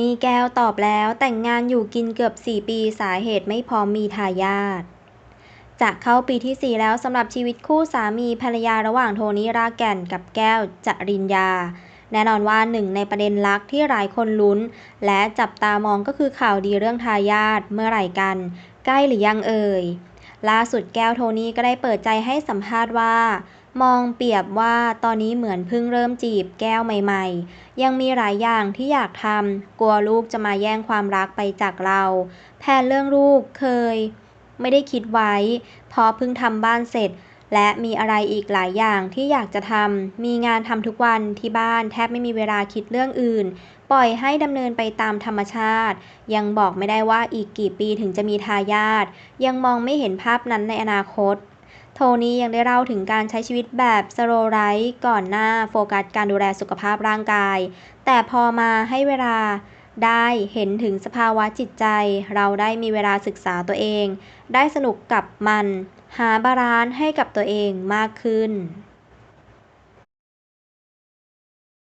นี่แก้วตอบแล้วแต่งงานอยู่กินเกือบ 4 ปีสาเหตุไม่พร้อมมีทายาทจะเข้าปีที่ 4 แล้วสำหรับชีวิตคู่สามีภรรยาระหว่างโทนี่รากแก่นกับแก้วจริญญา แน่นอนว่าหนึ่งในประเด็นลักที่หลายคนลุ้น และจับตามองก็คือข่าวดีเรื่องทายาทเมื่อไหร่กัน ใกล้หรือยังเอ่ย ล่าสุดแก้วโทนี่ก็ได้เปิดใจให้สัมภาษณ์ว่า มองเปรียบว่าตอนนี้เหมือนเพิ่งเริ่มจีบแก้วใหม่ๆ ยังมีหลายอย่างที่อยากทำกลัวลูกจะมาแย่งความรักไปจากเรา แพนเรื่องลูกเคย ไม่ได้คิดไว้เพราะเพิ่งทำบ้านเสร็จ และมีอะไรอีกหลายอย่างที่อยากจะทำ มีงานทำทุกวันที่บ้านแทบไม่มีเวลาคิดเรื่องอื่น ปล่อยให้ดำเนินไปตามธรรมชาติ ยังบอกไม่ได้ว่าอีกกี่ปีถึงจะมีทายาท ยังมองไม่เห็นภาพนั้นในอนาคต โทนี่ยังได้เล่าถึงการใช้ชีวิตแบบสโลไลฟ์ก่อนหน้าโฟกัสการดูแลสุขภาพร่างกาย แต่พอมาให้เวลาได้เห็นถึงสภาวะจิตใจ เราได้มีเวลาศึกษาตัวเอง ได้สนุกกับมัน หาบาลานซ์ให้กับตัวเองมากขึ้น